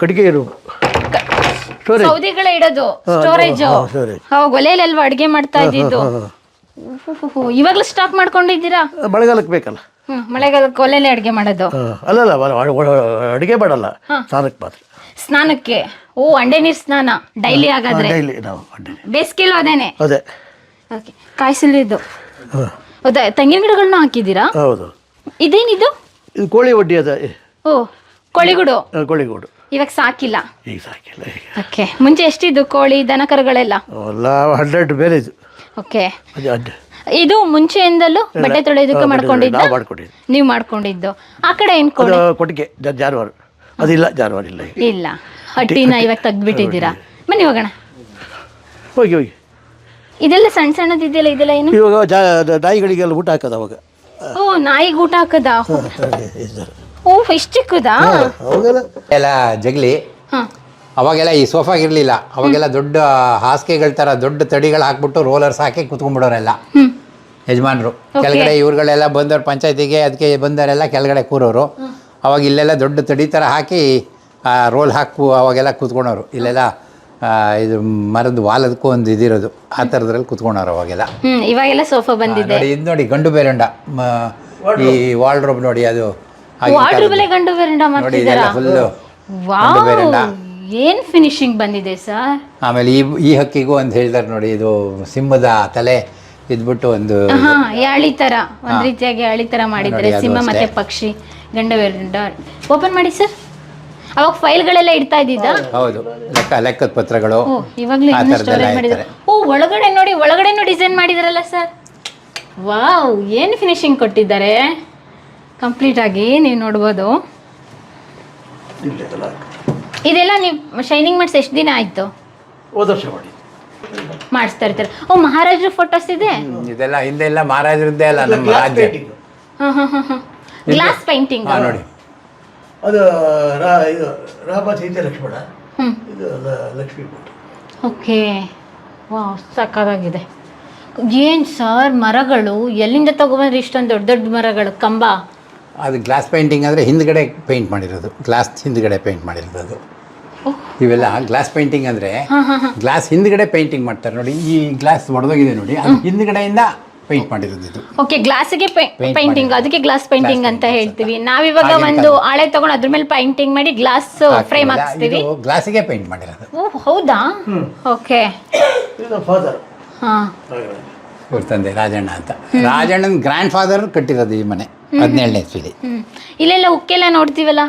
ಕಟ್ಟಿಗೆ room storage ಸೌದಿಗಳೇ ಇಡೋದು storage ಅಡುಗೆ ಮಾಡ್ತಾ ಇದ್ದಿದ್ದು? ಇವಾಗಲೂ ಸ್ಟಾಕ್ ಮಾಡ್ಕೊಂಡಿದ್ದೀರಾ? ಮಳೆಗಾಲಕ್ಕೆ ಬೇಕಲ್ಲ. ಹ್ಮ್ ಮಳೆಗಾಲಕ್ಕೆ ಒಲೆಯಲ್ಲೇ ಅಡಿಗೆ ಮಾಡೋದು. ಅಲ್ಲಲ್ಲ ಅಡಿಗೆ ಮಾಡಲ್ಲ ಸ್ನಾನಕ್ಕೆ ಮಾತ್ರ. ಸ್ನಾನಕ್ಕೆ? ಓ ಅಂಡೆ ನೀರ್ ಸ್ನಾನ ಡೈಲಿ ಆಗಾದ್ರೆ ಡೈಲಿ ನಾವು ಅಡ್ಡಿ ಬೇಸಿಗೆಲೂ ಅದೇನೆ? ಅದೇ. ಓಕೆ ಕಾಯಿಸಲಿದ್ದು ಹೌದಾ ತೆಂಗಿನ ಗಿಡಗಳನ್ನ ಹಾಕಿದ್ದೀರಾ? ಹೌದು. ಇದೇನಿದು? ಇದು ಕೋಳಿ ಒಡ್ಡಿ ಅದ ಓ ಕೋಳಿಗುಡು. ಕೋಳಿಗೂಡು. ಇವಾಗ ಸಾಕಿಲ್ಲ. ಈಗ ಸಾಕಿಲ್ಲ ಈಗ. ಓಕೆ ಮುಂಚೆ ಎಷ್ಟಿದ್ದು ಕೋಳಿ ದನ ಕರುಗಳೆಲ್ಲ ಎಲ್ಲ ಹಂಡ್ರೆಡ್ ಬೇರೆ ಇದು ಓಕೆ ಅದು ಅಡ್ಡ. ಇದು ಮುಂಚೆಯಿಂದಲೂ ಬಟ್ಟೆ ತೊಳೆಯೋದಕ್ಕೆ ನಾವು ಮಾಡ್ಕೊಂಡಿದ್ದು. ನೀವು ಮಾಡ್ಕೊಂಡಿದ್ದು. ಆ ಕಡೆ ಏನ್ ಅದು ಕೋಳಿ ಕೊಟ್ಟಿಗೆ ಜ- ಜಾನುವಾರು. ಅದಿಲ್ಲ ಜಾನುವಾರು ಇಲ್ಲ ಈಗ. ಇಲ್ಲ. ಹಟ್ಟಿನ ಇವಾಗ ತೆಗ್ದ್ಬಿಟ್ಟಿದ್ದೀರಾ? ಬನ್ನಿ ಹೋಗೋಣ. ಹೋಗಿ ಹೋಗಿ. ಇದೆಲ್ಲ ಸಣ್ಣ ಸಣ್ಣದಿದೆಯಲ್ಲ ಇದೆಲ್ಲ ಏನು? ಇವಾಗ ಜಾ ನಾಯಿಗಳಿಗೆಲ್ಲ ಊಟ ಹಾಕೋದು ಅವಾಗ. ಓ ನಾಯಿಗೆ ಊಟ ಹಾಕದ? ಇದ್ದಾರೆ. ಓ ಇಷ್ಟು ಚಿಕ್ಕದಾ? ಅವಾಗೆಲ್ಲ ಎಲ್ಲ ಜಗಲಿ. ಅವಾಗೆಲ್ಲ ಈ ಸೋಫಾಗಿರಲಿಲ್ಲ ಅವಾಗೆಲ್ಲ ದೊಡ್ಡ ಹಾಸಿಗೆಗಳ ತರ ದೊಡ್ಡ ತಡಿಗಳು ಹಾಕ್ಬಿಟ್ಟು ರೋಲರ್ಸ್ ಹಾಕಿ ಕುತ್ಕೊಂಡ್ಬಿಡೋರೆಲ್ಲ. ಯಜಮಾನ್ರು. ಯಜಮಾನರು ಕೆಳಗಡೆ ಇವ್ರುಗಳೆಲ್ಲ ಬಂದವ್ರು ಪಂಚಾಯತಿಗೆ ಅದಕ್ಕೆ ಬಂದವರೆಲ್ಲ ಕೆಳಗಡೆ ಕೂರೋರು. ಅವಾಗ ಇಲ್ಲೆಲ್ಲ ದೊಡ್ಡ ತಡಿ ಥರ ಹಾಕಿ ರೋಲ್ ಹಾಕು ಅವಾಗೆಲ್ಲ ಕೂತ್ಕೊಳೋರು ಇಲ್ಲೆಲ್ಲ ಇದು ಮರದ ವಾಲದಕ್ಕೂ ಒಂದು ಇದಿರೋದು. ಆ ಥರದ್ರಲ್ಲಿ ಕೂತ್ಕೊಳೋರು ಅವಾಗೆಲ್ಲ. ಇವಾಗೆಲ್ಲ ಸೋಫಾ ಬಂದಿದೆ. ನೋಡಿ ಇದು ನೋಡಿ ಗಂಡು ಬೇರೆಂಡ. ಮ- ಈ ವಾಲ್ಡ್ರೋಬ್ ನೋಡಿ ಅದು ಆಗಿನ ವಾರ್ಡ್ರು ಕಾಲದ್ದು. ಬೆಲೆ ಗಂಡು ಬೇರೆಂಡ ನೋಡಿ ಮಾಡ್ತಿದ್ದಾರಾ? ಇದೆಲ್ಲ ಫುಲ್ಲು ವಾವ್ ಏನ್ ಫಿನಿಶಿಂಗ್ ಬಂದಿದೆ ಸರ್ ಆಮೇಲೆ ಈ ಈ ಹಕ್ಕಿಗೂ ಅಂತ ಹೇಳ್ತಾರೆ ನೋಡಿ ಇದು ಸಿಂಹದ ತಲೆ ಇದ್ಬಿಟ್ಟು ಒಂದು ಹಾ ಯಾಳಿ ತರ ಒಂದ್ ರೀತಿಯಾಗಿ ಅಳಿ ತರ ಮಾಡಿದ್ದಾರೆ. ನೋಡಿ, ಅದು ಸಿಂಹ ಮತ್ತೆ ಪಕ್ಷಿ ಗಂಡ ಬೇರೆಂಡ ಓಪನ್ ಮಾಡಿ ಸರ್ ಅವಾಗ ಫೈಲ್ಗಳೆಲ್ಲ ಇಡ್ತಾ ಇದ್ದಿದ್ದ? ಹೌದು. ಲೆಕ್ಕ ಲೆಕ್ಕದ ಪತ್ರಗಳು. ಓ ಇವಾಗ್ಲೂ ಆ ಇನ್ನೂ ಥರದ್ದೆಲ್ಲ ಸ್ಟೋರೇಜ್ ಮಾಡಿದ್ದಾರೆ ಓ ಒಳಗಡೆ ನೋಡಿ ಒಳಗಡೆನೂ ಡಿಸೈನ್ ಮಾಡಿದಾರಲ್ಲ ಸರ್ ವಾವ್ ಏನ್ ಫಿನಿಶಿಂಗ್ ಕೊಟ್ಟಿದ್ದಾರೆ? ಕಂಪ್ಲೀಟ್ ಆಗಿ ನೀವು ನೋಡ್ಬೋದು. ಇದೆಲ್ಲ ನೀವು ಶೈನಿಂಗ್ ಮಾಡಿಸಿ ಎಷ್ಟು ದಿನ ಆಯಿತು? ಹೋದ ಮಾಡಿಸ್ತಾ ಇರ್ತಾರೆ. ಓ ಮಹಾರಾಜರ ಫೋಟೋಸ್ ಇದೆ? ಇದೆಲ್ಲ ಹಿಂದೆಲ್ಲ ಮಹಾರಾಜರದ್ದೇ ಅಲ್ಲ ನಮ್ಮ ರಾಜ್ಯ. ಹಾ ಹಾ ಹಾ ಹಾ ಗ್ಲಾಸ್ ಪೇಂಟಿಂಗ್ ನೋಡಿ. ಅದು ರಾ ಇದು ರಾಮ ಸೀತೆ ಲಕ್ಷ್ಮಣ. ಇದು ಲಕ್ಷ್ಮೀ ಓಕೆ. ವಾವ್ ಸಕ್ಕತ್ತಾಗಿದೆ ಏನು ಸರ್ ಮರಗಳು? ಎಲ್ಲಿಂದ ತಗೋಬಂದ್ರೆ ಇಷ್ಟೊಂದು ದೊಡ್ಡ ದೊಡ್ಡ ಮರಗಳು? ಕಂಬ? ಅದು ಗ್ಲಾಸ್ ಪೇಂಟಿಂಗ್ ಅಂದರೆ ಹಿಂದ್ಗಡೆ ಪೇಂಟ್ ಮಾಡಿರೋದು. ಗ್ಲಾಸ್ ಹಿಂದ್ಗಡೆ ಪೇಂಟ್ ಮಾಡಿರೋದು. ಅದು ಇವೆಲ್ಲ ಗ್ಲಾಸ್ ಪೇಂಟಿಂಗ್ ಅಂದರೆ ಗ್ಲಾಸ್ ಹಿಂದ್ಗಡೆ ಪೇಂಟಿಂಗ್ ಮಾಡ್ತಾರೆ ನೋಡಿ. ಈ ಗ್ಲಾಸ್ ಒಡೆದೋಗಿದೆ ನೋಡಿ. ಅದು ಹಿಂದ್ಗಡೆಯಿಂದ ಪೇಂಟ್ ಮಾಡಿರೋದು ಇದು. ಓಕೆ ಗ್ಲಾಸ್ಗೆ Paint ಪೇಂಟಿಂಗ್ ಅದಕ್ಕೆ ಗ್ಲಾಸ್ ಪೇಂಟಿಂಗ್ ಅಂತ ಹೇಳ್ತೀವಿ. ನಾವಿವಾಗ ಇವಾಗ ಒಂದು ಹಾಳೆ ತಗೊಂಡು ಅದ್ರ ಮೇಲೆ ಪೇಂಟಿಂಗ್ ಮಾಡಿ ಗ್ಲಾಸ್ ಫ್ರೇಮ್ ಹಾಕ್ತೀವಿ ಹಾಕ್ಸ್ತೀವಿ. ಗ್ಲಾಸಿಗೆ ಪೇಂಟ್ ಮಾಡಿರೋದು. ಓ ಹೌದಾ? ಓಕೆ ಇದು ಫಾದರ್ ಹಾಂ. ಇವ್ರ ತಂದೆ ರಾಜಣ್ಣ ಅಂತ. ರಾಜಣ್ಣನ ಗ್ರ್ಯಾಂಡ್ ಫಾದರ್ ಕಟ್ಟಿರೋದು ಈ ಮನೆ ಹದಿನೇಳನೇ ಇಲ್ಲೆಲ್ಲ ಉಕ್ಕೆಲ್ಲ ನೋಡ್ತೀವಲ್ಲ?